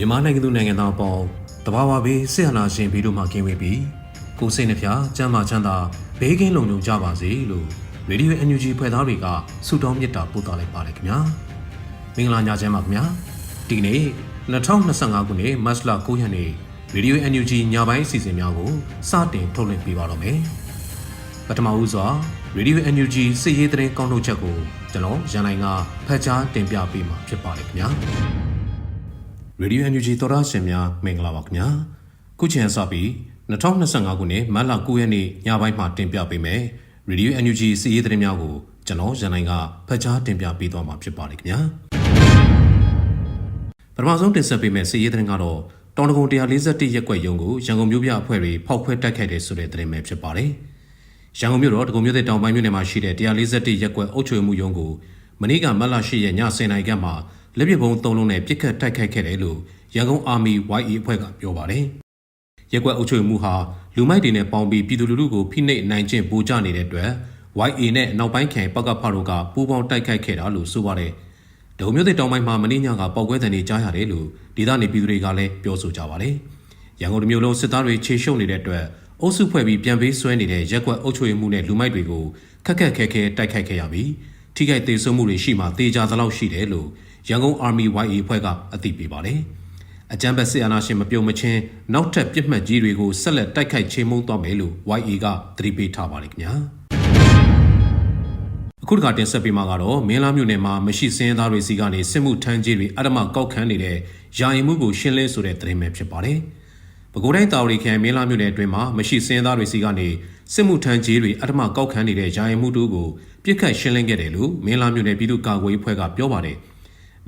မြန်မာနိုင်ငံသူနိုင်ငံသားအပေါင်းတဘာဝဘေးဆရာနာရှင်ဘီတို့မှကင်းဝေးပြီးကိုယ်စိတ်နှဖျားစမ်းမချမ်းသာဘေးကင်းလုံခြုံကြပါစေလို့ရေဒီယို NUG ဖွဲ့သားတွေကဆုတောင်းမေတ္တာပို့သလိုက်ပါတယ်ခင်ဗျာမင်္ဂလာညချမ်းပါခင်ဗျာဒီနေ့2025ခုနှစ်မတ်လ9ရက်နေ့ရေဒီယို NUG ညပိုင်းအစီအစဉ်များကိုစတင်ထုတ်လွှင့်ပေးပါတော့မယ်ပထမဦးစွာရေဒီယို NUG စစ်ရေးသတင်းကောင်းထုတ်ချက်ကိုကျွန်တော်ရန်နိုင်ကဖတ်ကြားတင်ပြပေးမှာဖြစ်ပါတယ်ခင်ဗျာ ရေဒီယို NUG သောရရှင်များမင်္ဂလာပါခင်ဗျာခုချိန်စပြီး2025ခုနှစ်မတ်လ9ရက်နေ့ညပိုင်းမှာတင်ပြပေးမယ်ရေဒီယို NUG စီးရီးသတင်းများကိုကျွန်တော်ရန်နိုင်ကဖတ်ကြားတင်ပြပေးသွားမှာဖြစ်ပါတယ်ခင်ဗျာပထမဆုံးတင်ဆက်ပေးမယ့်စီးရီးသတင်းကတော့တောင်တကုံ141ရက်ကွက်ရုံကိုရန်ကုန်မြို့ပြအဖွဲ့တွေဖောက်ခွဲတိုက်ခိုက်တဲ့ဆိုတဲ့သတင်းပဲဖြစ်ပါတယ်ရန်ကုန်မြို့တော်တကုံမြို့တဲ့တောင်ပိုင်းမြို့နယ်မှာရှိတဲ့141ရက်ကွက်အုပ်ချုပ်မှုရုံးကိုမနေ့ကမတ်လ10ရက်ည10:00နာရီခန့်မှာလက်ပစ်ဗုံး၃လုံးနဲ့ပစ်ခတ်တိုက်ခိုက်ခဲ့တယ်လို့ရန်ကုန်အာမီ YE အဖွဲ့ကပြောပါတယ်။ရက်ကွက်အုပ်ချုပ်မှုဟာလူမိုက်တွေနဲ့ပေါင်းပြီးပြည်သူလူထုကိုဖိနှိပ်နိုင်ခြင်းပူကြနေတဲ့အတွက် YA နဲ့နောက်ပိုင်းခံပကဖတို့ကပူးပေါင်းတိုက်ခိုက်ခဲ့တာလို့ဆိုပါတယ်။ဒုံမျိုးတဲ့တောင်ပိုင်းမှာမင်းညကပောက်ကွဲတဲ့နေကြားရတယ်လို့ဒေသနေပြည်သူတွေကလည်းပြောဆိုကြပါတယ်။ရန်ကုန်မြို့လုံးစစ်သားတွေခြေရှုပ်နေတဲ့အတွက်အုပ်စုဖွဲ့ပြီးပြန်ပေးဆွဲနေတဲ့ရက်ကွက်အုပ်ချုပ်မှုနဲ့လူမိုက်တွေကိုခက်ခက်ခဲခဲတိုက်ခိုက်ခဲ့ရပြီးထိခိုက်သေးဆုံးမှုတွေရှိမှတေချာသလောက်ရှိတယ်လို့ ရန်ကုန် Army YA ဖွဲ့ကအသိပေးပါတယ်။အကြမ်းဖက်စစ်အာဏာရှင်မပြုံမချင်းနောက်ထပ်ပြစ်မှတ်ကြီးတွေကိုဆက်လက်တိုက်ခိုက်ချေမှုန်းသွားမယ်လို့ YA ကသတိပေးထားပါတယ်ခင်ဗျာ။အခုတခါတင်ဆက်ပေးမှာကတော့မင်းလာမြို့နယ်မှာမရှိစင်းသားတွေစီကနေစစ်မှုထမ်းကြီးတွေအဓမ္မကောက်ခန်းနေတဲ့ယာယီမှုကိုရှင်းလင်းဆိုတဲ့သတင်းပဲဖြစ်ပါတယ်။ပဲခူးတိုင်းတာဝရီခရိုင်မင်းလာမြို့နယ်အတွင်းမှာမရှိစင်းသားတွေစီကနေစစ်မှုထမ်းကြီးတွေအဓမ္မကောက်ခန်းနေတဲ့ယာယီမှုတို့ကိုပြစ်ခတ်ရှင်းလင်းခဲ့တယ်လို့မင်းလာမြို့နယ်ပြည်သူ့ကာကွယ်ရေးဖွဲ့ကပြောပါတယ်။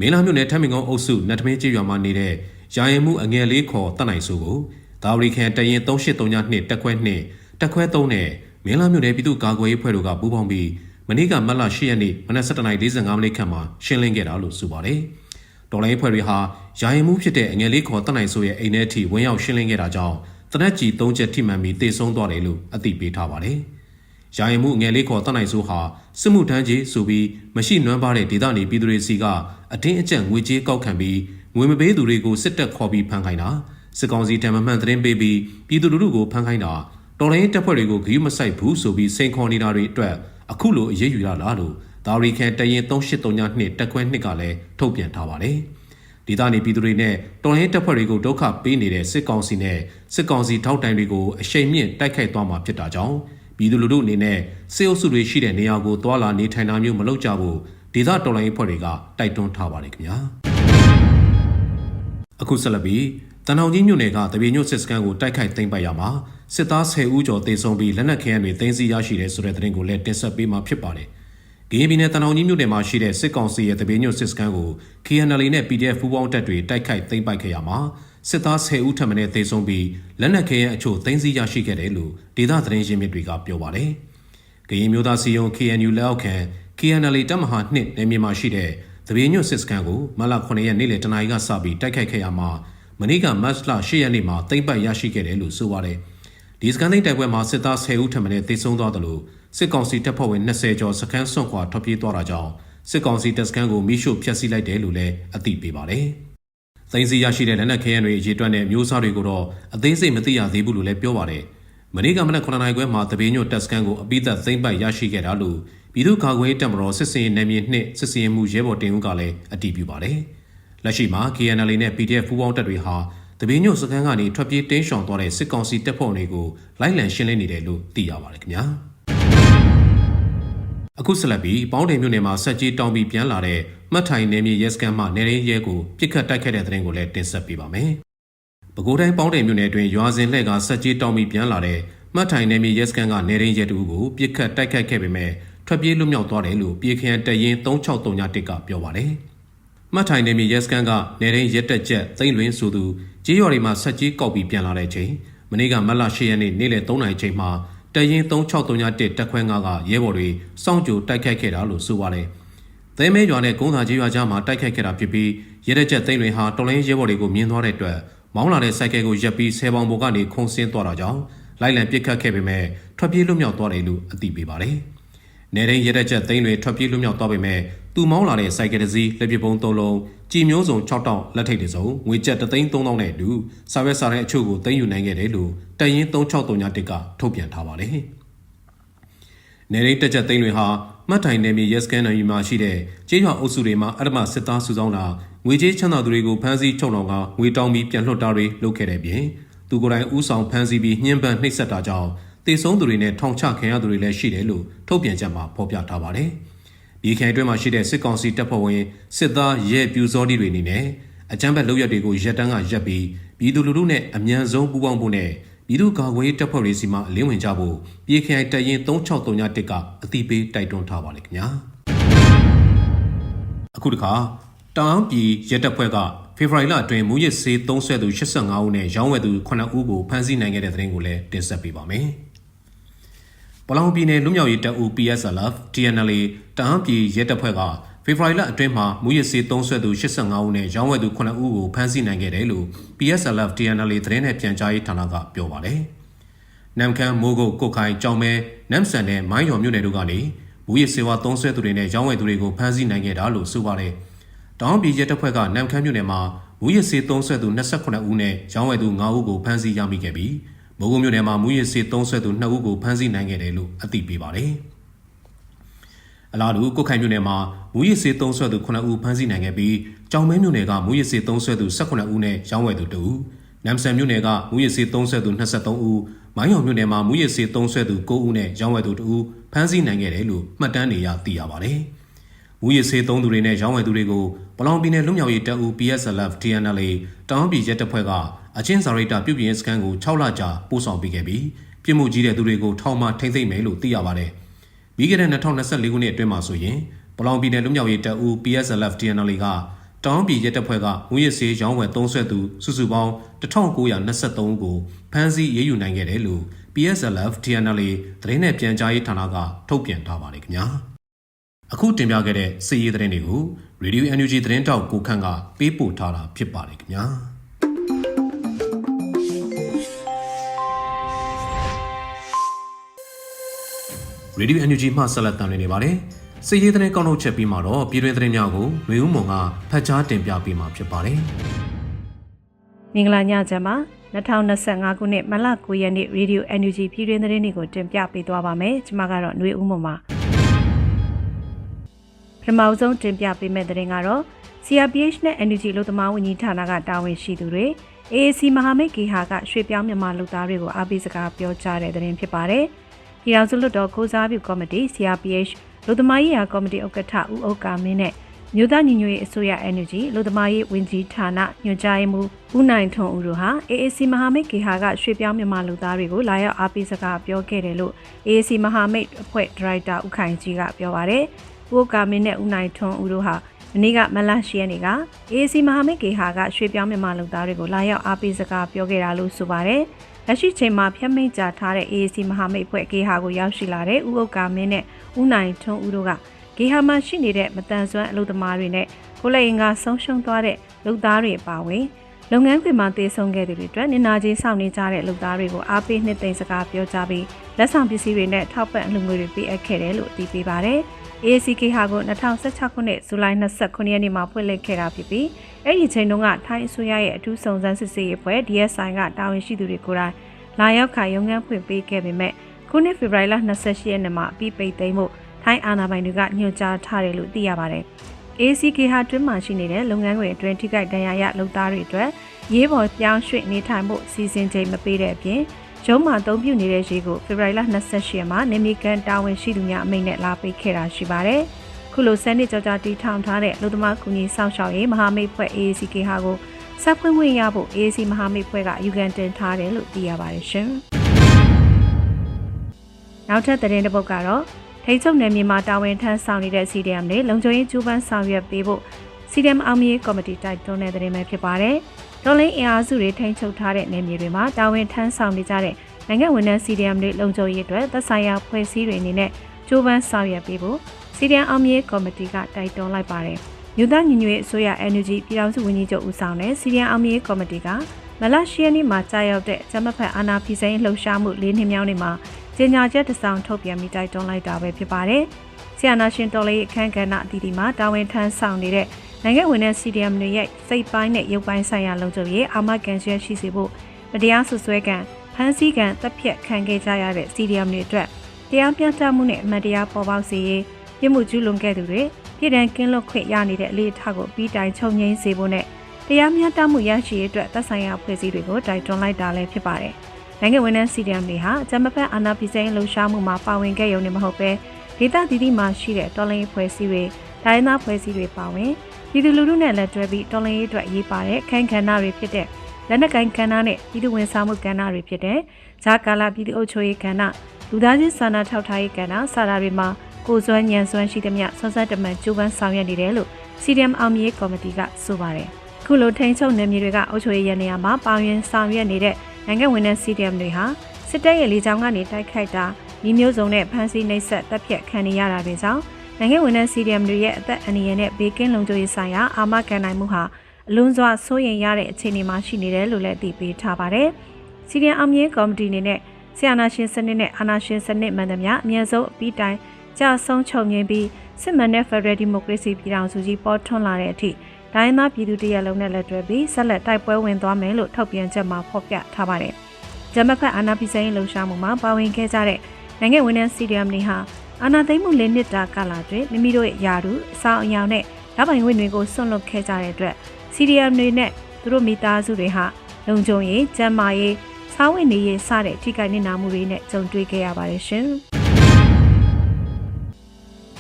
မင်းလာမြို့နယ်ထမ်းမင်ကုန်းအုပ်စုနတ်ထမင်းကျေးရွာမှာနေတဲ့ရာရင်မှုအငယ်လေးခေါ်တတ်နိုင်စုကိုဒါဝရီခန်တရင်3832တက်ခွဲ2တက်ခွဲ3နဲ့မင်းလာမြို့နယ်ပြည်သူ့ကာကွယ်ရေးဖွဲ့တို့ကပူးပေါင်းပြီးမနေ့ကမတ်လ10ရက်နေ့မနက်7:45မိနစ်ခန့်မှာရှင်းလင်းခဲ့တာလို့ဆိုပါတယ်။တော်လိုင်းဖွဲ့တွေဟာရာရင်မှုဖြစ်တဲ့အငယ်လေးခေါ်တတ်နိုင်စုရဲ့အိမ်ထဲထိဝင်ရောက်ရှင်းလင်းခဲ့တာကြောင့်တနက်ကြီး3ချက်ထိမှန်ပြီးတေဆုံးသွားတယ်လို့အသိပေးထားပါတယ်။ရာရင်မှုငယ်လေးခေါ်တတ်နိုင်ဆိုဟာစစ်မှုထမ်းကြီးဆိုပြီးမရှိနွမ်းပါတဲ့ဒေသနေပြည်သူတွေစီက အတင်းအကျပ်ငွေကြေးကောက်ခံပြီးငွေမပေးသူတွေကိုစစ်တပ်ခေါ်ပြီးဖမ်းခိုင်းတာစစ်ကောင်စီတံမမှန်သတင်းပေးပြီးပြည်သူလူထုကိုဖမ်းခိုင်းတာတော်လိုင်းတပ်ဖွဲ့တွေကိုဂရုမစိုက်ဘူးဆိုပြီးစိန်ခေါ်နေတာတွေအတွက်အခုလိုအရေးယူရလားလို့ဒါရီကန်တရင်3832တက်ခွဲနှစ်ကလည်းထုတ်ပြန်ထားပါတယ်ဒေသနေပြည်သူတွေနဲ့တော်လိုင်းတပ်ဖွဲ့တွေကိုဒုက္ခပေးနေတဲ့စစ်ကောင်စီနဲ့စစ်ကောင်စီထောက်တိုင်တွေကိုအရှိန်မြင့်တိုက်ခိုက်သွားမှာဖြစ်တာကြောင့်ပြည်သူလူထုအနေနဲ့စစ်အုပ်စုတွေရှိတဲ့နေရာကိုသွာလာနေထိုင်တာမျိုးမလုပ်ကြဘူး ဒေသတော်လိုင်းအဖွဲ့တွေကတိုက်တွန်းထားပါတယ်ခင်ဗျာအခုဆက်လက်ပြီးတန်အောင်ကြီးမြို့နယ်ကတပြေညွတ်စစ်စခန်းကိုတိုက်ခိုက်သိမ်းပိုက်ရမှာစစ်သား10ဦးကျော်တေဆုံးပြီးလက်နက်ခဲယမ်းတွေသိမ်းဆည်းရရှိတဲ့ဆိုတဲ့သတင်းကိုလည်းတင်ဆက်ပေးမှာဖြစ်ပါတယ်ဂင်းပြည်နယ်တန်အောင်ကြီးမြို့နယ်မှာရှိတဲ့စစ်ကောင်စီရဲ့တပြေညွတ်စစ်စခန်းကို KNL နဲ့ PDF ပူးပေါင်းတပ်တွေတိုက်ခိုက်သိမ်းပိုက်ခဲ့ရမှာစစ်သား10ဦးထပ်မံတေဆုံးပြီးလက်နက်ခဲယမ်းအချို့သိမ်းဆည်းရရှိခဲ့တယ်လို့ဒေသသတင်းရင်းမြစ်တွေကပြောပါတယ်။ကရင်မျိုးသားစီယုံ KNU လက်အောက်ခံ KNL တပ်မဟာ2နယ်မြေမှာရှိတဲ့သပြေညွတ်စစ်စခန်းကိုမလ9ရက်နေ့လယ်တနာရီကစပြီးတိုက်ခိုက်ခဲ့ရမှာမနေ့ကမတ်လ10ရက်နေ့မှာသိမ်းပိုက်ရရှိခဲ့တယ်လို့ဆိုပါတယ်။ဒီစခန်းသိမ်းတိုက်ပွဲမှာစစ်သား10ဦးထပ်မံတေဆုံးသွားတယ်လို့စစ်ကောင်စီတပ်ဖွဲ့ဝင်20ကျော်စခန်းစွန့်ခွာထွက်ပြေးသွားတာကြောင့်စစ်ကောင်စီတပ်စခန်းကိုမိရှုဖျက်ဆီးလိုက်တယ်လို့လည်းအသိပေးပါတယ်။သိန်းစီရရှိတဲ့လက်နက်ခဲယမ်းတွေအရေးတွက်တဲ့မျိုးစားတွေကိုတော့အသေးစိတ်မသိရသေးဘူးလို့လည်းပြောပါတယ်။မနေ့ကမနက်9နာရီခွဲမှာတပင်းညွတ်တပ်စခန်းကိုအပိသက်သိမ်းပိုက်ရရှိခဲ့တာလို့ ပြည်သူ့ကာကွယ်ရေးတပ်မတော်စစ်စင်ရေးနယ်မြေနှစ်စစ်စင်ရေးမှုရဲဘော်တင်ဦးကလည်းအတည်ပြုပါတယ်။လက်ရှိမှာ KNL နဲ့ PDF ပူးပေါင်းတပ်တွေဟာတပင်းညို့စခန်းကနေထွက်ပြေးတင်းရှောင်သွားတဲ့စစ်ကောင်စီတပ်ဖွဲ့တွေကိုလိုက်လံရှင်းလင်းနေတယ်လို့သိရပါတယ်ခင်ဗျာ။အခုဆက်လက်ပြီးပေါင်းတယ်မြို့နယ်မှာဆက်ကြီးတောင်းပြီးပြန်လာတဲ့မှတ်ထိုင်နယ်မြေရဲစခန်းမှနေရင်းရဲကိုပြစ်ခတ်တိုက်ခဲ့တဲ့တဲ့ရင်ကိုလည်းတင်ဆက်ပေးပါမယ်။ပဲခူးတိုင်းပေါင်းတယ်မြို့နယ်အတွင်းရွာစဉ်လှည့်ကဆက်ကြီးတောင်းပြီးပြန်လာတဲ့မှတ်ထိုင်နယ်မြေရဲစခန်းကနေရင်းရဲတူကိုပြစ်ခတ်တိုက်ခိုက်ခဲ့ပေမဲ့ ထွက်ပြေးလွတ်မြောက်သွားတယ်လို့ပြည်ခရိုင်တရင်3631ကပြောပါတယ်။မှတ်ထိုင်နေမြေရဲစခန်းကနေရင်ရက်တက်ချက်သိမ့်လွင်ဆိုသူကြေးရွာတွေမှာဆက်ကြီးကောက်ပြီးပြန်လာတဲ့ချိန်မနေ့ကမတ်လ10ရက်နေ့နေ့လယ်3နာရီချိန်မှာတရင်3631တက်ခွဲ9ကရဲဘော်တွေစောင့်ကြိုတိုက်ခိုက်ခဲ့တာလို့ဆိုပါတယ်။သဲမဲရွာနဲ့ကုန်းသာကြေးရွာကြားမှာတိုက်ခိုက်ခဲ့တာဖြစ်ပြီးရဲတက်ချက်သိမ့်လွင်ဟာတော်လိုင်းရဲဘော်တွေကိုမြင်သွားတဲ့အတွက်မောင်းလာတဲ့စိုက်ကဲကိုရပ်ပြီးဆယ်ပေါင်ပေါ်ကနေခုန်ဆင်းသွားတာကြောင့်လိုက်လံပစ်ခတ်ခဲ့ပေမဲ့ထွက်ပြေးလွတ်မြောက်သွားတယ်လို့အသိပေးပါတယ်။ နေရင်ရတဲ့ချက်သိန်းတွေထွက်ပြေးလွတ်မြောက်သွားပေမဲ့သူမောင်းလာတဲ့စိုက်ကယ်တစ်စီးလက်ပစ်ပုံး၃လုံးကြည်မျိုးစုံ6တောက်လက်ထိတ်တစ်စုံငွေကျပ်3သိန်း3000နဲ့အတူစာရွက်စာတမ်းအချို့ကိုသိမ်းယူနိုင်ခဲ့တယ်လို့တရင်3631ကထုတ်ပြန်ထားပါတယ်။နေရင်တက်ချက်သိန်းတွေဟာမှတ်တိုင်နယ်မြေရက်စကန်နယ်မြေမှာရှိတဲ့ကျေးရွာအုပ်စုတွေမှာအရမစစ်သားစုဆောင်းတာငွေကြေးချမ်းသာသူတွေကိုဖမ်းဆီးချုပ်နှောင်ကငွေတောင်းပြီးပြန်လွှတ်တာတွေလုပ်ခဲ့တဲ့ပြင်သူကိုယ်တိုင်ဥဆောင်ဖမ်းဆီးပြီးညှဉ်းပန်းနှိပ်စက်တာကြောင့် တေဆုံးသူတွေနဲ့ထောင်ချခံရသူတွေလည်းရှိတယ်လို့ထုတ်ပြန်ချက်မှာဖော်ပြထားပါတယ်။ဒီခိုင်အတွင်းမှာရှိတဲ့စစ်ကောင်စီတပ်ဖွဲ့ဝင်စစ်သားရဲပြူစောတိတွေအနေနဲ့အကြမ်းဖက်လုပ်ရက်တွေကိုရက်တန်းကရက်ပြီးပြည်သူလူထုနဲ့အ мян ဆုံးပူးပေါင်းဖို့နဲ့ပြည်သူ့ကာကွယ်ရေးတပ်ဖွဲ့တွေစီမှအလင်းဝင်ကြဖို့ပြည်ခိုင်တရင်3631ကအတိပေးတိုက်တွန်းထားပါလိမ့်ခင်ဗျာ။အခုတခါတောင်ပြည်ရဲတပ်ဖွဲ့ကဖေဖော်ဝါရီလအတွင်းမူရစ်ဆေးသုံးဆွဲသူ85ဦးနဲ့ရောင်းဝယ်သူ9ဦးကိုဖမ်းဆီးနိုင်ခဲ့တဲ့တဲ့ရင်ကိုလည်းတင်ဆက်ပေးပါမယ်။ပ လောင်ပြည်နယ်လူမျိုးရေးတပ်ဦး PSLF TNLA တအန်းပြည်ရဲတပ်ဖွဲ့ကဖေဖော်ဝါရီလအတွင်းမှာမူရစ်ဆေးသုံးဆွဲသူ85ဦးနဲ့ရောင်းဝယ်သူ9ဦးကိုဖမ်းဆီးနိုင်ခဲ့တယ်လို့ PSLF TNLA သတင်းနဲ့ပြန်ကြားရေးဌာနကပြောပါတယ်။နမ်ခမ်းမိုးကုတ်ကုတ်ခိုင်ကြောင်မဲနမ်ဆန်နဲ့မိုင်းရော်မြို့နယ်တို့ကနေမူရစ်ဆေးဝါးသုံးဆွဲသူတွေနဲ့ရောင်းဝယ်သူတွေကိုဖမ်းဆီးနိုင်ခဲ့တာလို့ဆိုပါတယ်။တောင်ပြည်ရဲတပ်ဖွဲ့ကနမ်ခမ်းမြို့နယ်မှာမူရစ်ဆေးသုံးဆွဲသူ28ဦးနဲ့ရောင်းဝယ်သူ9ဦးကိုဖမ်းဆီးရမိခဲ့ပြီး မိုးကုတ်မြို့နယ်မှာမူရစ်ဆေးသုံးဆွဲသူ2ဦးကိုဖမ်းဆီးနိုင်ခဲ့တယ်လို့အသိပေးပါတယ်။အလားတူကုတ်ခိုင်မြို့နယ်မှာမူရစ်ဆေးသုံးဆွဲသူ9ဦးဖမ်းဆီးနိုင်ခဲ့ပြီးကြောင်မဲမြို့နယ်ကမူရစ်ဆေးသုံးဆွဲသူ18ဦးနဲ့ရောင်းဝယ်သူ2ဦးနမ်ဆန်မြို့နယ်ကမူရစ်ဆေးသုံးဆွဲသူ23ဦးမိုင်းရောင်မြို့နယ်မှာမူရစ်ဆေးသုံးဆွဲသူ9ဦးနဲ့ရောင်းဝယ်သူ2ဦးဖမ်းဆီးနိုင်ခဲ့တယ်လို့မှတ်တမ်းတွေရသိရပါတယ်။ မူရစ်ဆေးသုံးသူတွေနဲ့ရောင်းဝယ်သူတွေကိုပလောင်ပြည်နယ်လူမျိုးရေးတပ်ဦး PSLF TNLA တောင်ပြည်ရဲတပ်ဖွဲ့ကအချင်းစာရိတာပြုပြင်စကန်ကို6လကြာပို့ဆောင်ပေးခဲ့ပြီးပြည်မှုကြီးတဲ့သူတွေကိုထောင်မှထိမ့်သိမ့်မယ်လို့သိရပါတယ်။ပြီးခဲ့တဲ့2024ခုနှစ်အတွင်းမှာဆိုရင်ပလောင်ပြည်နယ်လူမျိုးရေးတပ်ဦး PSLF TNLA ကတောင်ပြည်ရဲတပ်ဖွဲ့ကငွေရစေးရောင်းဝယ်သုံးဆွဲသူစုစုပေါင်း1923ကိုဖမ်းဆီးရေးယူနိုင်ခဲ့တယ်လို့ PSLF TNLA သတင်းနဲ့ပြန်ကြားရေးဌာနကထုတ်ပြန်ထားပါတယ်ခင်ဗျာ။ အခုတင်ပြခဲ့တဲ့စစ်ရေးသတင်းတွေကို Radio NUG သတင်းတောက်ကိုခန့်ကပေးပို့ထားတာဖြစ်ပါတယ်ခင်ဗျာ။ Radio NUG မှဆက်လက်တင်နေပါတယ်။စစ်ရေးသတင်းကောက်နှုတ်ချက်ပြီးမှတော့ပြည်တွင်းသတင်းများကိုရွေဦးမွန်ကဖတ်ကြားတင်ပြပေးမှာဖြစ်ပါတယ်မင်္ဂလာညချမ်းပါ2025ခုနှစ်မလ9ရက်နေ့ Radio NUG ပြည်တွင်းသတင်းတွေကိုတင်ပြပေးသွားပါမယ်ကျွန်မကတော့ຫນွေဦးမွန်ပါ ပထမအဆုံးတင်ပြပေးမယ့်သတင်းကတော့ CRPH နဲ့ NUG လူသမားဝန်ကြီးဌာနကတာဝန်ရှိသူတွေ AAC မဟာမိတ်ဂေဟာကရွှေပြောင်းမြန်မာလူသားတွေကိုအားပေးစကားပြောကြားတဲ့သတင်းဖြစ်ပါတယ်ပြည်ထောင်စုလွှတ်တော်ကိုစားပြုကော်မတီ CRPH လူသမားရေးရာကော်မတီဥက္ကဋ္ဌဦးဥက္ကာမင်းနဲ့မြို့သားညီညွတ်ရေးအစိုးရ NUG လူသမားရေးဝန်ကြီးဌာနညွှန်ကြားရေးမှူးဦးနိုင်ထွန်းဦးတို့ဟာ AAC မဟာမိတ်ကေဟာကရွှေပြောင်းမြန်မာလူသားတွေကိုလာရောက်အားပေးစကားပြောခဲ့တယ်လို့ AAC မဟာမိတ်အဖွဲ့ဒါရိုက်တာဦးခိုင်ကြီးကပြောပါရယ်ဦးဥ က္ကာမင်းနဲ့ဦးနိုင်ထွန်းဦးတို့ဟာမနေ့ကမလရှိရနေက AAC မဟာမိတ်ကေဟာကရွှေပြောင်းမြန်မာလူသားတွေကိုလာရောက်အားပေးစကားပြောခဲ့တာလို့ဆိုပါရယ်လက်ရှိချိန်မှာဖျက်မိတ်ကြထားတဲ့ AAC မဟာမိတ်ဖွဲ့ဂေဟာကိုရောက်ရှိလာတဲ့ဥဥက္ကာမင်းနဲ့ဦးနိုင်ထွန်းဦးတို့ကဂေဟာမှာရှိနေတဲ့မတန်ဆွမ်းအလုပ်သမားတွေနဲ့ကိုလက်အင်ကဆုံးရှုံးသွားတဲ့လုပ်သားတွေအပါအဝင် လုပ်ငန်းခွင်မှာတည်ဆုံခဲ့တဲ့တွေအတွက်နင်နာချင်းဆောင်နေကြတဲ့လုပ်သားတွေကိုအားပေးနှစ်သိမ့်စကားပြောကြပြီးလက်ဆောင်ပစ္စည်းတွေနဲ့ထောက်ပံ့အလှူငွေတွေပေးအပ်ခဲ့တယ်လို့အသိပေးပါတယ်။ AACK ဟာကို2016ခုနှစ်ဇူလိုင်29ရက်နေ့မှာဖွင့်လှစ်ခဲ့တာဖြစ်ပြီးအဲ့ဒီချိန်တုန်းကထိုင်းအစိုးရရဲ့အထူးစုံစမ်းစစ်ဆေးရေးအဖွဲ့ DSI ကတာဝန်ရှိသူတွေကိုယ်တိုင်လာရောက်ခါရုံငန်းဖွင့်ပေးခဲ့ပေမဲ့ခုနှစ်ဖေဖော်ဝါရီလ28ရက်နေ့မှာအပြီးပိတ်သိမ်းဖို့ထိုင်းအာဏာပိုင်တွေကညွှန်ကြားထားတယ်လို့သိရပါတယ်။ ACK ဟာတွင်းမှာရှိနေတဲ့လုပ်ငန်းတွေအတွင်းထိခိုက်ဒဏ်ရာရလုပ်သားတွေအတွက်ရေးပေါ်ပြောင်းရွှေ့နေထိုင်ဖို့စီစဉ်ချိန်မပေးတဲ့အပြင်ရုံးမှာအသုံးပြုနေတဲ့ရေကိုဖေဖော်ဝါရီလ28ရက်မှာနေမီကန်တာဝန်ရှိသူများအမိန့်နဲ့လာပိတ်ခဲ့တာရှိပါတယ်။ခုလိုစနစ်ကြောကြာတီထောင်ထားတဲ့လူသမားကူညီဆောင်ရှောက်ရေးမဟာမိတ်ဖွဲ့ AACK ဟာကိုစပ်ဖွင့်ခွင့်ရဖို့ AAC မဟာမိတ်ဖွဲ့ကယူကန်တင်ထားတယ်လို့သိရပါတယ်ရှင်။နောက်ထပ်သတင်းတစ်ပုဒ်ကတော့ ထိချုပ်နယ်မြေမှာတာဝန်ထမ်းဆောင်နေတဲ့ CDM တွေလုံခြုံရေးကျူးပန်းဆောင်ရွက်ပေးဖို့ CDM အောင်မြေကော်မတီတိုက်တွန်းတဲ့သတင်းပဲဖြစ်ပါတယ်။တော်လိုင်းအင်အားစုတွေထိန်းချုပ်ထားတဲ့နယ်မြေတွေမှာတာဝန်ထမ်းဆောင်နေကြတဲ့နိုင်ငံဝန်ထမ်း CDM တွေလုံခြုံရေးအတွက်သက်ဆိုင်ရာဖွဲ့စည်းတွေအနေနဲ့ကျိုးပန်းဆောင်ရွက်ပေးဖို့ CDM အောင်မြေကော်မတီကတိုက်တွန်းလိုက်ပါတယ်။မြို့သားညီညွတ်ရေးအစိုးရ NUG ပြည်ထောင်စုဝန်ကြီးချုပ်ဦးဆောင်တဲ့ CDM အောင်မြေကော်မတီကမလရှိယနီမှာကြာရောက်တဲ့ဂျမဖက်အာနာဖီစိန်လှုပ်ရှားမှုလေးနှစ်မြောင်းနေမှာ ကြေညာချက်တစ်စောင်ထုတ်ပြန်ပြီးတိုက်တွန်းလိုက်တာပဲဖြစ်ပါတယ်။ဆီယနာရှင်တော်လေးအခမ်းကဏ္ဍအသီးသီးမှာတာဝန်ထမ်းဆောင်နေတဲ့နိုင်ငံဝန်ထမ်း CDM တွေရဲ့စိတ်ပိုင်းနဲ့ရုပ်ပိုင်းဆိုင်ရာလုံခြုံရေးအာမခံချက်ရှိစေဖို့မတရားဆွဆွဲကံဖမ်းဆီးကံတပ်ဖြတ်ခံခဲ့ကြရတဲ့ CDM တွေအတွက်တရားမျှတမှုနဲ့အမှန်တရားပေါ်ပေါက်စေရေးပြစ်မှုကျူးလွန်ခဲ့သူတွေပြည်ထန်ကင်းလွတ်ခွင့်ရနေတဲ့အလေးအထားကိုပြီးတိုင်ချုပ်ငိမ့်စေဖို့နဲ့တရားမျှတမှုရရှိရေးအတွက်သက်ဆိုင်ရာဖွဲ့စည်းတွေကိုတိုက်တွန်းလိုက်တာလည်းဖြစ်ပါတယ်။ နိုင်ငံဝန်ထမ်း CDM တွေဟာဂျမဖက်အာဏာပြည်ဆိုင်လှုပ်ရှားမှုမှာပါဝင်ခဲ့ရုံနဲ့မဟုတ်ပဲဒေသတည်တည်မှာရှိတဲ့တော်လှန်ရေးဖွဲ့စည်းတွေဒိုင်းသားဖွဲ့စည်းတွေပါဝင်ပြည်သူလူထုနဲ့လက်တွဲပြီးတော်လှန်ရေးအတွက်ရေးပါတဲ့ခန်းခန္ဓာတွေဖြစ်တဲ့လက်နက်ကိုင်ကဏ္ဍနဲ့ပြည်သူဝန်ဆောင်မှုကဏ္ဍတွေဖြစ်တဲ့ဂျာကာလာပြည်သူ့အုပ်ချုပ်ရေးကဏ္ဍလူသားချင်းစာနာထောက်ထားရေးကဏ္ဍစတာတွေမှာကိုစွမ်းညံစွမ်းရှိသမျှဆွမ်းဆက်တမန်ကြိုးပမ်းဆောင်ရွက်နေတယ်လို့ CDM အောင်မြေကော်မတီကဆိုပါတယ်။ခုလိုထိန်းချုပ်နယ်မြေတွေကအုပ်ချုပ်ရေးရနေရာမှာပါဝင်ဆောင်ရွက်နေတဲ့ နိုင်ငံဝန်ထမ်း CDM တွေဟာစစ်တပ်ရဲ့လေကြောင်းကနေတိုက်ခိုက်တာဤမျိုးစုံနဲ့ဖမ်းဆီးနှိပ်စက်တပ်ဖြတ်ခံနေရတာတွေကြောင့်နိုင်ငံဝန်ထမ်း CDM တွေရဲ့အသက်အန္တရာယ်နဲ့ဘေးကင်းလုံခြုံရေးဆိုင်ရာအာမခံနိုင်မှုဟာအလွန်စွာစိုးရိမ်ရတဲ့အခြေအနေမှာရှိနေတယ်လို့လည်းသိပေးထားပါတယ်။ CDM အောင်မြေကော်မတီအနေနဲ့ဆီယနာရှင်စနစ်နဲ့အာနာရှင်စနစ်မှန်သမျှအမြင့်ဆုံးအပြီးတိုင်ကြဆုံးချုပ်ငင်းပြီးစစ်မှန်တဲ့ Federal Democracy ပြည်ထောင်စုကြီးပေါ်ထွန်းလာတဲ့အထိ ဒိုင်းသားပြည်သူတရက်လုံးနဲ့လက်တွဲပြီးဆက်လက်တိုက်ပွဲဝင်သွားမယ်လို့ထုတ်ပြန်ချက်မှာဖော်ပြထားပါတယ်။ဂျမဖက်အာနာပိဆိုင်လှုံ့ဆော်မှုမှာပါဝင်ခဲ့ကြတဲ့နိုင်ငံဝန်ထမ်း CDM တွေဟာအာနာသိမ့်မှုလနှစ်တာကာလအတွင်းမိမိတို့ရဲ့ယာရုအဆောင်အယောင်နဲ့ဓပိုင်ဝင်တွေကိုဆွန့်လွတ်ခဲ့ကြတဲ့အတွက် CDM တွေနဲ့သူတို့မိသားစုတွေဟာလုံခြုံရေးကျန်းမာရေးစားဝတ်နေရေးစတဲ့ထိခိုက်နစ်နာမှုတွေနဲ့ကြုံတွေ့ခဲ့ရပါတယ်ရှင်။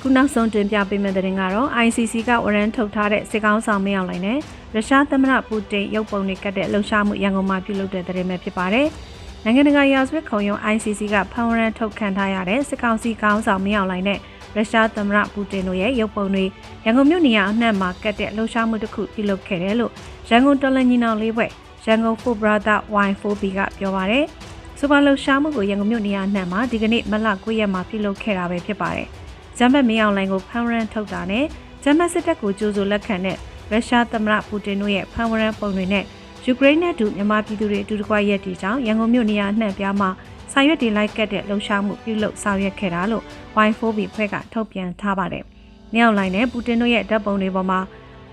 ခုနောက်ဆုံးတင်ပြပေးမယ့်တဲ့ရင်ကတော့ ICC ကဝရန်ထုတ်ထားတဲ့စစ်ကောင်းဆောင်မင်းအောင်လှိုင်နဲ့ရုရှားသမ္မတပူတင်ရုပ်ပုံတွေကတ်တဲ့လှုပ်ရှားမှုရန်ကုန်မှာပြုလုပ်တဲ့တဲ့ရင်ပဲဖြစ်ပါတယ်။နိုင်ငံတကာရာဇဝတ်ခုံရုံး ICC ကဖန်ဝရန်ထုတ်ခံထားရတဲ့စစ်ကောင်စီကောင်းဆောင်မင်းအောင်လှိုင်နဲ့ရုရှားသမ္မတပူတင်တို့ရဲ့ရုပ်ပုံတွေရန်ကုန်မြို့နေရာအနှံ့မှာကတ်တဲ့လှုပ်ရှားမှုတစ်ခုပြုလုပ်ခဲ့တယ်လို့ရန်ကုန်တော်လန်ညီနောင်လေးဘွဲ့ရန်ကုန် Four Brother Y4B ကပြောပါရယ်။စူပါလှုပ်ရှားမှုကိုရန်ကုန်မြို့နေရာအနှံ့မှာဒီကနေ့မလ9ရက်မှာပြုလုပ်ခဲ့တာပဲဖြစ်ပါတယ်။ ဂျမ်ဘတ်မင်းအောင်လိုင်ကိုဖမ်းဝရမ်းထုတ်တာနဲ့ဂျမ်ဘတ်စစ်တပ်ကိုကြိုးစိုးလက်ခံတဲ့ရုရှားသမ္မတပူတင်တို့ရဲ့ဖမ်းဝရမ်းပုံတွေနဲ့ယူကရိန်းနဲ့တူမြန်မာပြည်သူတွေအတူတကွရက်တီကြောင့်ရန်ကုန်မြို့နေရာနှံ့ပြားမှာဆောင်ရွက်တင်လိုက်ကတ်တဲ့လှုံ့ဆော်မှုပြုလုပ်ဆောင်ရွက်ခဲ့တာလို့ Y4B ဖွဲ့ကထုတ်ပြန်ထားပါတယ်။မြောက်လိုင်းနဲ့ပူတင်တို့ရဲ့ဓာတ်ပုံတွေပေါ်မှာ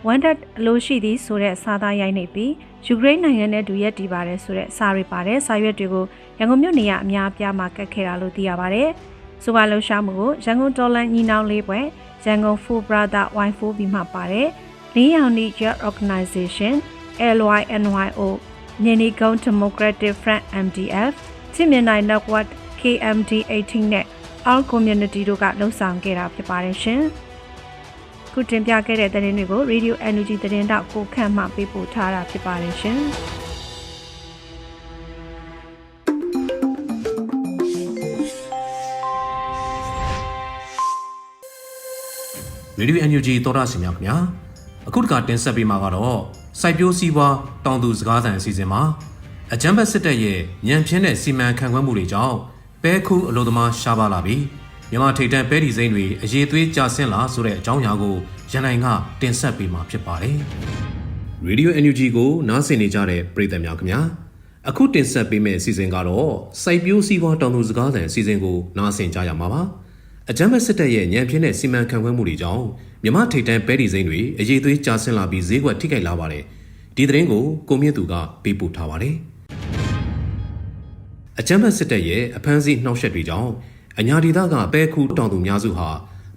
ဝန်တက်အလိုရှိသည်ဆိုတဲ့စာသားရိုက်နေပြီးယူကရိန်းနိုင်ငံနဲ့တူရက်တီပါတယ်ဆိုတဲ့စာတွေပါတယ်စာရွက်တွေကိုရန်ကုန်မြို့နေရအများအပြားမှာကတ်ခဲ့တာလို့သိရပါတယ်။ ဆိုပါလှုပ်ရှားမှုကိုရန်ကုန်တော်လန်ညီနောင်လေးပွဲရန်ကုန် Full Brother Y4B မှပါတယ်လင်းရောင်နီ Youth Organization LYNYO နေနီကုန်း Democratic Front MDF ချင်းမြင်နိုင် Network KMD 18နဲ့ All Community တို့ကလှုပ်ဆောင်ခဲ့တာဖြစ်ပါတယ်ရှင်။ခုတင်ပြခဲ့တဲ့သတင်းတွေကို Radio Energy သတင်းတောက်ကိုခန့်မှပေးပို့ထားတာဖြစ်ပါတယ်ရှင်။ Radio NUG သောတာရှင်များခင်ဗျာအခုတခါတင်ဆက်ပေးမှာကတော့စိုက်ပျိုးစည်းပွားတောင်သူစကားသံအစီအစဉ်မှာအကြံဘက်စစ်တပ်ရဲ့ညံပြင်းတဲ့စီမံခန့်ခွဲမှုတွေကြောင့်ပဲခုအလို့သမားရှားပါလာပြီးမြန်မာထိပ်တန်းပဲဒီစိမ့်တွေအရေးသွေးကျဆင်းလာဆိုတဲ့အကြောင်းအရာကိုရန်နိုင်ကတင်ဆက်ပေးမှာဖြစ်ပါတယ်။ Radio NUG ကိုနားဆင်နေကြတဲ့ပရိသတ်များခင်ဗျာအခုတင်ဆက်ပေးမယ့်အစီအစဉ်ကတော့စိုက်ပျိုးစည်းပွားတောင်သူစကားသံအစီအစဉ်ကိုနားဆင်ကြရမှာပါ။ အကြမ်းဖက်စစ်တပ်ရဲ့ညံပြင်းတဲ့စီမံခန့်ခွဲမှုတွေကြောင့်မြမထိတ်တန်းပဲဒီစိမ့်တွေအရေးသွေးကျဆင်းလာပြီးဈေးကွက်ထိခိုက်လာပါတယ်ဒီသတင်းကိုကိုမြင့်သူကပေးပို့ထားပါတယ်အကြမ်းဖက်စစ်တပ်ရဲ့အဖမ်းဆီးနှောက်ယှက်တွေကြောင့်အညာဒေသကပဲခုတောင်သူများစုဟာ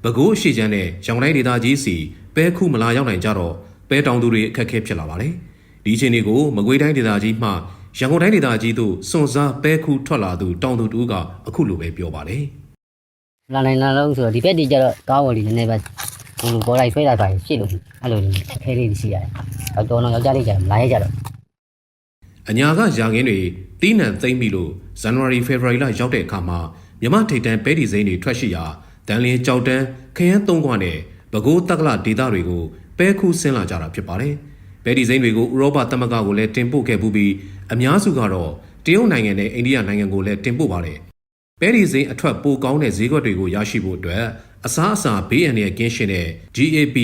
ပဲခူးအရှိချမ်းနဲ့ရောင်တိုင်းဒေသကြီးစီပဲခုမလာရောက်နိုင်ကြတော့ပဲတောင်သူတွေအခက်အခဲဖြစ်လာပါတယ်။ဒီအချိန်တွေကိုမကွေးတိုင်းဒေသကြီးမှရန်ကုန်တိုင်းဒေသကြီးသို့စွန်စားပဲခုထွက်လာသူတောင်သူတူကအခုလိုပဲပြောပါတယ် လာနိုင်လာလို့ဆိုတော့ဒီဘက်ဒီကျတော့ကောင်းဝလီနည်းနည်းပဲဟိုပေါ်လိုက်ဆွဲတာပါရှစ်လို့အဲ့လိုခဲလေးရှိရတယ်။တော့တော့ယောက်ျားလေးကျတော့မလာရကြတော့။အညာကရာခင်းတွေတီးနှံသိမ့်ပြီလို့ဇန်နဝါရီဖေဖော်ဝါရီလရောက်တဲ့အခါမှာမြမထိတ်တန်းပဲဒီစိမ်းတွေထွက်ရှိရာတန်လင်းကြောက်တန်းခရမ်းသုံးခွနဲ့ပဲခူးတက္ကလဒေသတွေကိုပဲခုဆင်းလာကြတာဖြစ်ပါတယ်။ပဲဒီစိမ်းတွေကိုဥရောပသမဂ္ဂကိုလည်းတင်ပို့ခဲ့ပူးပြီးအများစုကတော့တရုတ်နိုင်ငံနဲ့အိန္ဒိယနိုင်ငံကိုလည်းတင်ပို့ပါတယ်။ ပဲဒီစိမ်းအထွက်ပိုကောင်းတဲ့ဈေးကွက်တွေကိုရရှိဖို့အတွက်အစားအစာဘေးအန္တရာယ်ကင်းရှင်းတဲ့ GAP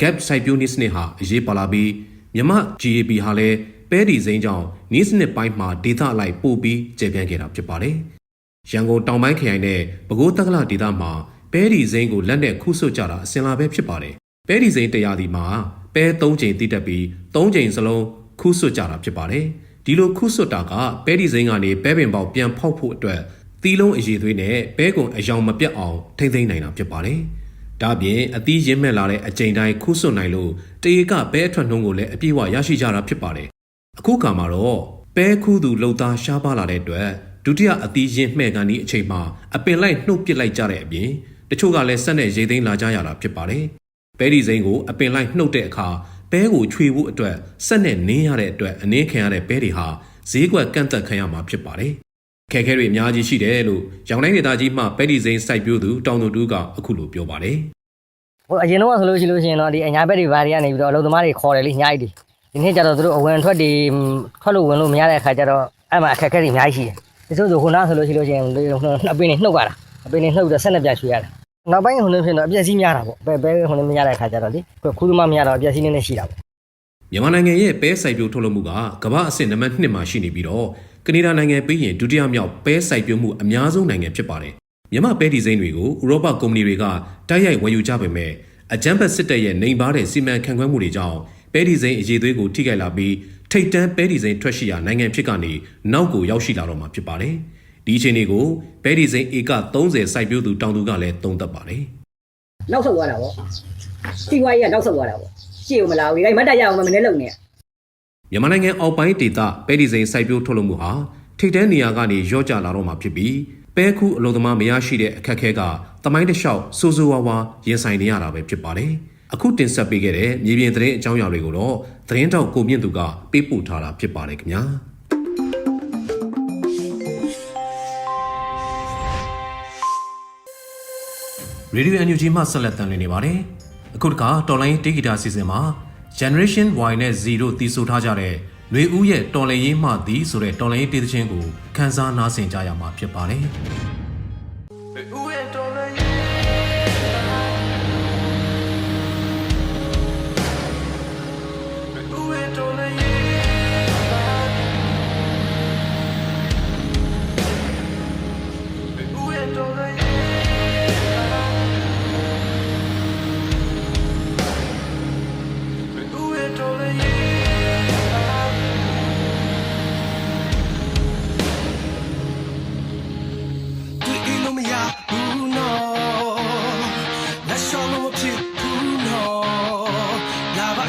gap စိုက်ပျိုးနည်းစနစ်ဟာအရေးပါလာပြီးမြမ GAP ဟာလည်းပဲဒီစိမ်းကြောင့်နည်းစနစ်ပိုင်းမှာဒေသအလိုက်ပို့ပြီးကျေပြန့်ခဲ့တာဖြစ်ပါတယ်။ရန်ကုန်တောင်ပိုင်းခရိုင်နဲ့ပဲခူးတက္ကလဒေသမှာပဲဒီစိမ်းကိုလက်နဲ့ခုဆွတ်ကြတာအစင်လာပဲဖြစ်ပါတယ်။ပဲဒီစိမ်းတရားဒီမှာပဲ၃ချိန်တိတက်ပြီး၃ချိန်စလုံးခုဆွတ်ကြတာဖြစ်ပါတယ်။ဒီလိုခုဆွတ်တာကပဲဒီစိမ်းကနေပဲပင်ပေါက်ပြန်ဖောက်ဖို့အတွက် သီးလုံးအည်သွေးနဲ့ပဲကုံအယောင်မပြတ်အောင်ထိမ့်သိမ့်နိုင်တာဖြစ်ပါတယ်။ဒါ့အပြင်အသီးရင်းမဲ့လာတဲ့အကြိမ်တိုင်းခုဆွတ်နိုင်လို့တရေကပဲအထွက်နှုံးကိုလည်းအပြည့်အဝရရှိကြတာဖြစ်ပါတယ်။အခုခါမှာတော့ပဲခူးသူလှုပ်သားရှားပါလာတဲ့အတွက်ဒုတိယအသီးရင်းမှဲ့ကန်ဒီအချိန်မှာအပင်လိုက်နှုတ်ပစ်လိုက်ကြတဲ့အပြင်တချို့ကလည်းဆက်နဲ့ရေသိမ်းလာကြရတာဖြစ်ပါတယ်။ပဲဒီစိမ်းကိုအပင်လိုက်နှုတ်တဲ့အခါပဲကိုချွေဖို့အတွက်ဆက်နဲ့နင်းရတဲ့အတွက်အနည်းခံရတဲ့ပဲတွေဟာဈေးကွက်ကန့်သက်ခံရမှာဖြစ်ပါတယ်။ ခက်ခဲတွေအများကြီးရှိတယ်လို့ရောင်တိုင်းဒေသကြီးမှပဲဒီစိမ်းစိုက်ပျိုးသူတောင်သူတူကအခုလိုပြောပါတယ်ဟိုအရင်တော့ဆိုလို့ရှိလို့ရှိရင်တော့ဒီအညာဘက်တွေဘာတွေကနေပြီးတော့အလုံသမားတွေခေါ်တယ်လေညှိုက်တွေဒီနေ့ကျတော့သူတို့အဝင်ထွက်တွေထွက်လို့ဝင်လို့မရတဲ့အခါကျတော့အဲ့မှာအခက်အခဲတွေအများကြီးရှိတယ်တချို့ဆိုခုနဆိုလို့ရှိလို့ရှိရင်နှစ်ပင်းနေနှုတ်ရတာအပင်းနေနှုတ်ပြီးတော့ဆက်နှစ်ပြရွှေရတယ်နောက်ပိုင်းဟိုလိုဖြစ်တော့အပြည့်စည်းများတာပေါ့ပဲပဲဟိုလိုမရတဲ့အခါကျတော့လေခူးသမားမရတော့အပြည့်စည်းနည်းနည်းရှိတာပေါ့မြန်မာနိုင်ငံရဲ့ပဲစိုက်ပျိုးထုတ်လုပ်မှုကကမ္ဘာအဆင့်နံပါတ်1မှာရှိနေပြီးတော့ ကနေဒါနိုင်ငံပြီးရင်ဒုတိယမြောက်ပဲစိုက်ပျိုးမှုအများဆုံးနိုင်ငံဖြစ်ပါတယ်မြန်မာပဲဒီစိမ်းတွေကိုဥရောပကုမ္ပဏီတွေကတိုက်ရိုက်ဝယ်ယူကြပေမဲ့အကြမ်းဖက်စစ်တပ်ရဲ့နှိမ်ပါတဲ့စီမံခန့်ခွဲမှုတွေကြောင့်ပဲဒီစိမ်းအရေးသွေးကိုထိခိုက်လာပြီးထိတ်တန်းပဲဒီစိမ်းထွက်ရှိရာနိုင်ငံဖြစ်ကနေနောက်ကိုရောက်ရှိလာတော့မှာဖြစ်ပါတယ်ဒီအချိန်လေးကိုပဲဒီစိမ်းဧက30စိုက်ပျိုးသူတောင်သူကလည်းသုံးသပ်ပါတယ်နောက်ဆုတ်သွားတာပေါ့စီဝါကြီးကနောက်ဆုတ်သွားတာပေါ့ရှေ့ကိုမလာဘူးဒီတိုင်းမတ်တက်ရအောင်မနေလုံနေ မြန်မာနိုင်ငံအောက်ပိုင်းဒေသပဲဒီစိန်စိုက်ပျိုးထုတ်လုပ်မှုဟာထိပ်တန်းနေရာကနေရော့ကျလာတော့မှာဖြစ်ပြီးပဲခုအလုံသမားမရရှိတဲ့အခက်အခဲကတမိုင်းတစ်လျှောက်စိုးစိုးဝါးဝါရင်ဆိုင်နေရတာပဲဖြစ်ပါတယ်။အခုတင်ဆက်ပေးခဲ့တဲ့မြေပြင်သတင်းအကြောင်းအရာတွေကိုတော့သတင်းတောက်ကိုမြင့်သူကပေးပို့ထားတာဖြစ်ပါတယ်ခင်ဗျာ။ Radio NUG မှဆက်လက်တင်နေပါတယ်။အခုတခါတော်လိုင်းတေဂီတာစီစဉ်မှာ Generation Y နဲ့ Z တို့တီးဆိုထားကြတဲ့ຫນွေဦးရဲ့တော်လည်ရေးမှသည်ဆိုတဲ့တော်လည်ရေးတေးသချင်းကိုခန်းစားနားဆင်ကြရမှာဖြစ်ပါတယ်။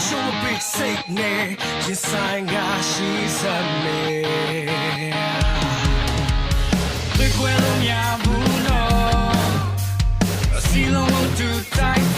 ရှုံးမပိတ်စိတ်နဲ့ရင်ဆိုင်ကရှိစမ်းနေတွေ့ခွဲလို့မရဘူးနော်အစီလုံးလို့တူတိုင်း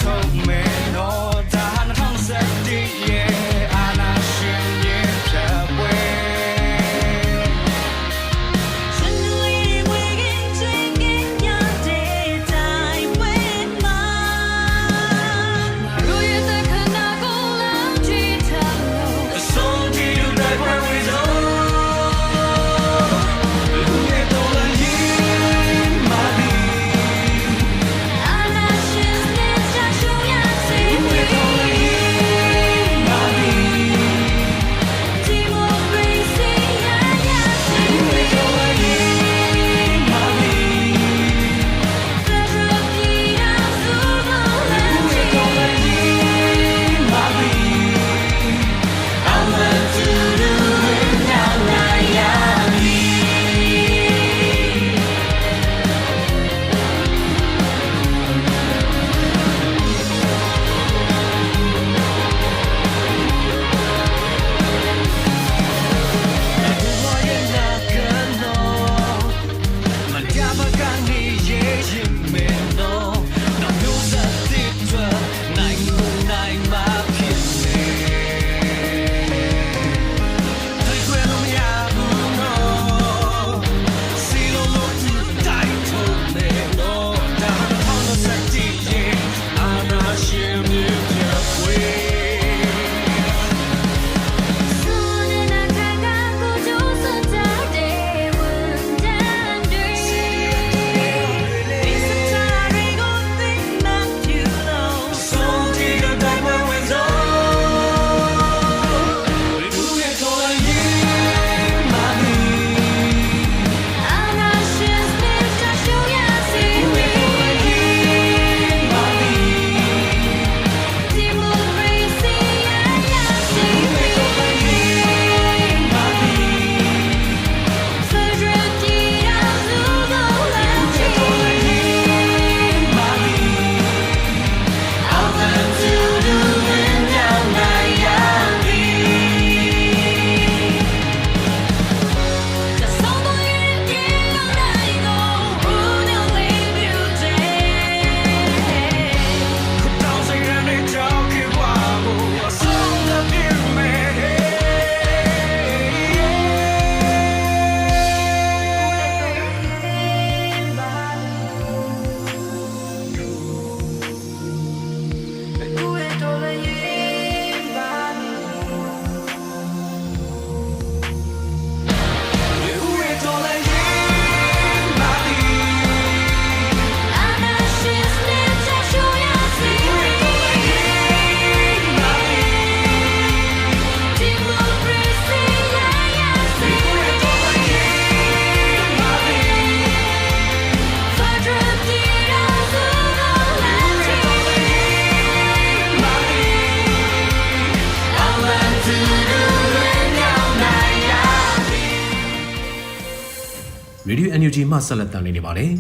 မှဆက်လက်တင်နေပါတယ်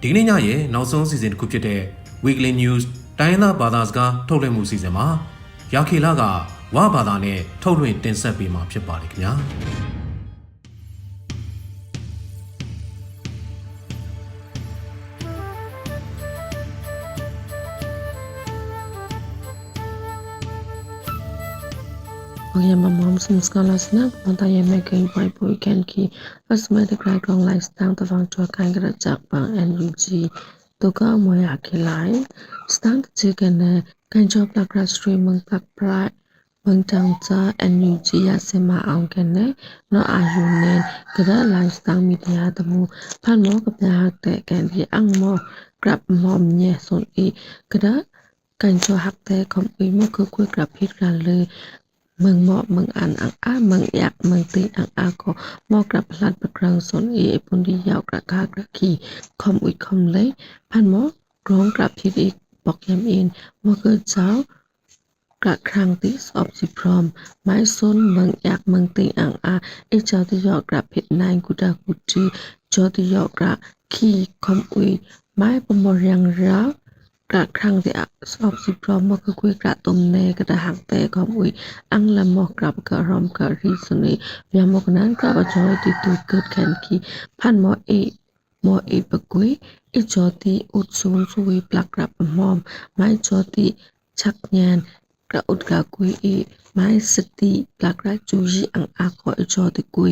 ဒီကနေ့ညရဲ့နောက်ဆုံးစီစဉ်တစ်ခုဖြစ်တဲ့ Weekly News တိုင်းရင်းသားဘာသာစကားထုတ်လွှင့်မှုစီစဉ်မှာရခေလာကဝဘာသာနဲ့ထုတ်လွှင့်တင်ဆက်ပေးမှာဖြစ်ပါတယ်ခင်ဗျာ Bugun my mom's new scholars na mata ye me kai pai pu can ki cosmetic right long lifestyle ta wang chua kai gra chak pa and you ji to ka mo ya ki lai stand che kan na kan job la gra stream mang tak pra mang tang cha and you ji ya se ma ang kan na no a yu ne gra lifestyle media ta mu phan no ka pya hak te kan bi ang mo grab mom nye son i gra កាញ់ចូលហាក់តែកំអ៊ីមកគឺគួយក្រាភីតក្រាលើ le มึงเหมาะมึงอ่านอังอ้ามึงอยากมึงตีอังอาก็เหมาะกับพลัดประกรังสนเอปุนที่ยาวกระคากระขี่คอมอุยคอมเลยพันหมอกร้องกลับพิดอีกบอกยำเอ็นว่าเกิดเช้ากระครังติสอบสิพร้อมไม้ส้นมึงอยากมึงตีอังอาไอเจ้าที่ยอกกระพิดนายกุดากุจีเจ้าที่ยอกกระขี่คอมอุยไม้ประมรยังราว กระครั้งที่สอบสิพร้อมมกคุยกระตุมเนกระหักแต่ขอมอุยอังละมกกระบกระรอมกระรีสนียามกนั้นกระบจอยติตูเกิดแคนคีพันหมอเอหมอเอปกุยอิจอติอุดซูนสุยปลักกระบมอมไม้จอติชักงานกระอุดกระกุยเอไม้สติปลักกระจูจีอังอาขออิจอติกุย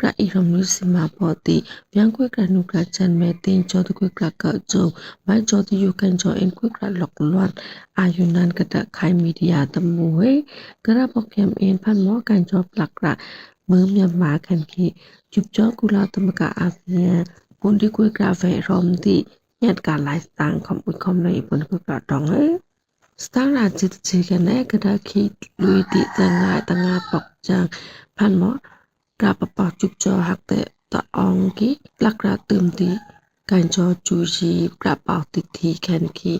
ကရအီရမ်လူစီမာပေါ်တီပြန်ကွက်ကရနုကချန်မဲတင်ချောတကွက်ကကဂျုံမိုင်ချောတီယူကန်ချောအင်ကွက်ကလောက်ကလွန်အာယူနန်ကတခိုင်မီဒီယာတမူဝေကရပေါပြမ်အင်ဖန်မောကန်ချောပလက်ကရမឺမြန်မာကန်ကီจุบจอกุลาตมกะอาเซียนปุนที่กุยกราเฟรอมที่ညက်ကာလိုက်စတန်ကွန်ပကွန်လေးပွန်ကွကတောင်းလေစတန်ရာချစ်ချေကနေကဒါခိလူတီတငါတငါပေါချန်ဖန်မော ra pa pa chup cho hak te ta ong ki plak ra tum ti kan cho chu ji Rapa chukcho hakte ta ong ki lakra tumti kancho chuji rapa titi kan ki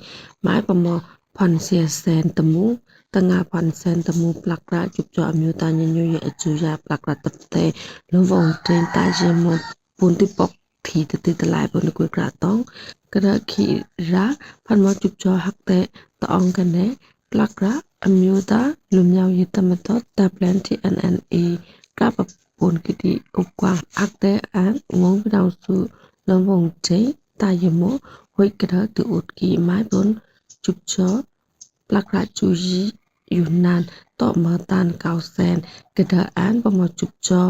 mai pamo pon sia sen temu tanga pon sen temu lakra chukcho amyu ta nyu ye chu ya lakra tapte lo vong ten ta je mo pun ti pok thi te te lai pon ku kra tong kra khi ra phan mo chukcho hakte ta ong kan ne lakra amyu ta lumyao yitamata ta plan tnna កប unkiti ukwang akte an ngong bidang su lomong che ta yemo hoi kra tu ut ki mai bon chup cho plakra chu yi nàn to ma tan cao sen kra an ba ma chup cho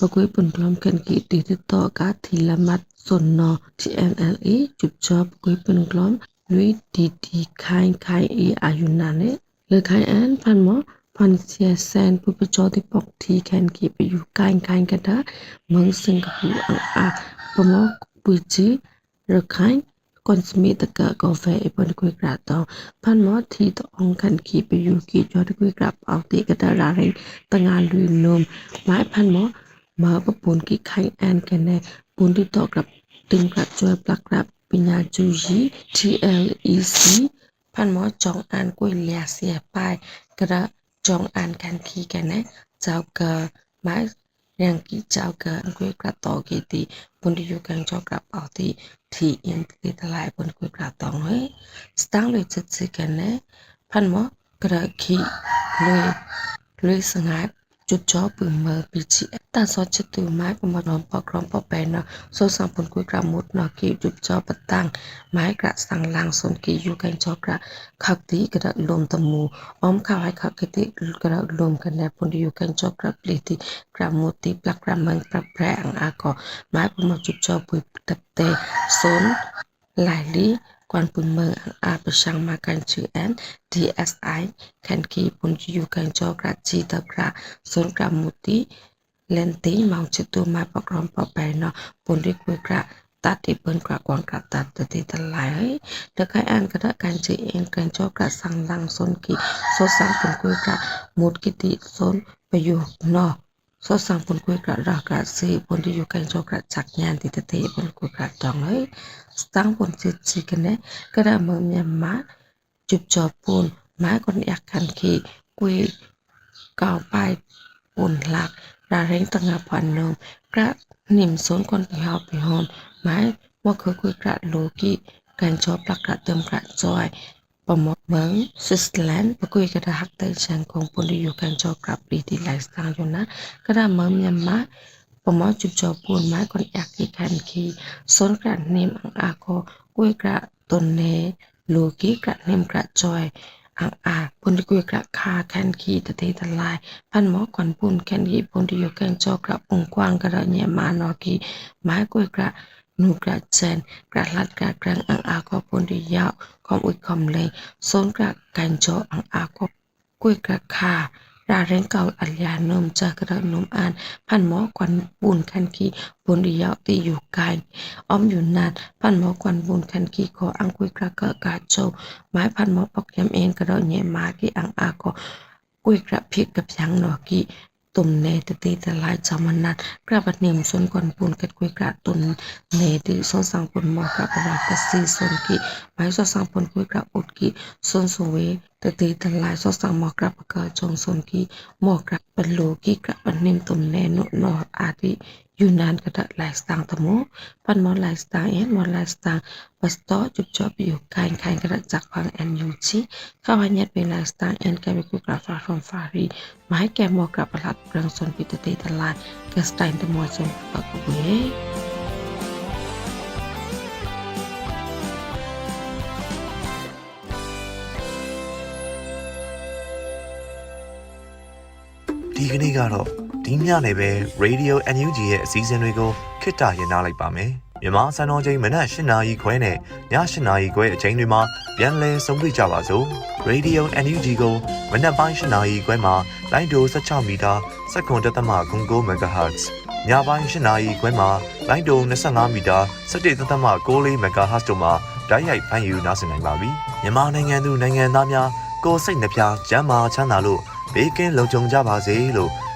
và cuối phần lòng khen kỹ tỷ thức to cá thì là mặt sồn nò. Chị em ăn ý chụp cho cuối phần lòng lũy tỷ tỷ khai khai ý à nàn ấy. Lời khai án phan mó Ansiasen pupi jodi pok ti kan ki pi yu kain kain kada mang sing ka pu ang a pamo puji rakain konsmi taka ko fe ipon kui krato pan mo ti to ong kan ki pi yu ki jodi kui krap au ti kada raring tanga lui num mai pan mo ma pa pun ki kain an kan ne pun ti to krap ting krap joy plak krap pinya ju yi TLEC พันหมอจองอันกุยเลียเสียไปกระ jong an kan khi kene chao ka mai yang ki chao ka kwe kra to ki ti pun yu kang chao kra pa ti thi in ti ta lai pun kwe kra tong he stang le chet se kene phan mo kra khi lui lui sangai จุดจ่อปึงเมอปิจิตาซอจิตุไม้ปมนอมปอกรอมปอแปนอโซสังปุนกุยกระมุดนอกีจุดจ่อปะตังไม้กระสังลางสนกีอยู่กันจอกระขักตีกระลมตะมูอ้อมข้าวให้ขักติกระลมกันแนปุนอยู่กันจอกระปลิติกระมุดติปลักกระมังปลักแปรงอากอไม้ปมจุดจ่อปุยตับเตสนหลายลี quan bùn mơ a bờ sang ma can chữ n dsi khen khi bùn yu can cho gra chi tập gra sơn gra mu tí lên tí mong chữ tu ma bọc rong bọc bài nó bùn đi quê gra ตัดที่เปิ้นกระกวางกระตัดตัวที่ตลายเด็กไอ้อันกระการจีเองการชอบกระสังลังซนกิโซสังเป็นกุยกระมุดกิติซนประโยคนอก สอดสามคนคุยกระรากระซื้อคนที่อยู่กันโจกระจักงานติดเตะคนคุยกระจองเลยตั้งคนจืดจีกันเนี่ยกระดามมียมาจุบจอบปูนไม้คนอยากขันขี่คุยเก่าไปปูนหลักราเร่งตั้งอาพันนมกระหนิมสนคนไปหอบไปหอมไม้ว่าเคยคุยกระโลกี้กันชกประกระเติมกระจอย ประมดเมืองสวิตเซอร์แลนด์ปคุยกระหักเตยชังคงปนที่อยู่การจอกลับปีที่ไลฟ์สไตล์อยู่นะกระดาเมืองเมียนมาประมดจุดจอปูนไม้คนอยากที่คันคีสนกระเนมอังอาโคคุยกระตนเนโลกิกระเนมกระจอยอังอาปุนที่กุยกระคาแคนคีตะเตตะลายพันหมอขวัญปุนแคนคีปุนที่อยู่แกงจอกระองกว้างกระเนียมานอกีไม้กุยกระ นูกระเจนกระลัดกระกรังอังอาก็ปนที่ยาวความอุดความเลยโซนกระกันจอังอาก็กุยกระคาราเร่งเก่าอัลยานมจากกระนมอ่านพันหมอขวัญปุนแคนคีปุนที่ยาวที่อยู่ไกลอ้อมอยู่นานพันหมอขวัญปุนแคนคีขออังกุยกระเกะกาโจไม้พันหมอปอกยำเอ็นกระโดดเนี่ยมากี่อังอาก็กุยกระพิกกับยังหนอกี ตุ่มเนตตีตะลายจอมันนัดกระบัดเนียมส่วนก่อนปูนกัดกุยกระตุนเนติส่วนสังปนหมอกระประวัติกสีส่วนกีไม้ส่วนสังปนกุยกระอุดกีส่วนสวยตตีตะลายส่วนสังหมอกระประกาจงส่วนกีหมอกระเป็นโลกีกระบัดเนียมตุ่มเนนุนออาทิ Yunan kada lifestyle temu pan mo lifestyle en mo lifestyle pasto jup job yu kain kain kada jak pang en yu chi ka hanyat be lifestyle en ka be ku grafa from fari mai ke mo ka palat prang son pita te talan ke stein temu son ka ku ye ဒီကနေ့ကတော့ ဒီညနေပဲ Radio NUG ရဲ့အစည်းအဝေးတွေကိုခਿੱတရနာလိုက်ပါမယ်မြန်မာစံတော်ချိန်မနက်၈နာရီခွဲနဲ့ည၈နာရီခွဲအချိန်တွေမှာပြန်လည်ဆုံးဖြတ်ကြပါစို့ Radio NUG ကိုမနက်ပိုင်း၈နာရီခွဲမှာလိုင်းဒို16မီတာ7.3 MHz ညပိုင်း၈နာရီခွဲမှာလိုင်းဒို25မီတာ17.6 MHz တို့မှာဓာတ်ရိုက်ဖမ်းယူနားဆင်နိုင်ပါပြီမြန်မာနိုင်ငံသူနိုင်ငံသားများကိုယ်စိတ်နှပြကျန်းမာချမ်းသာလို့ဘေးကင်းလုံခြုံကြပါစေလို့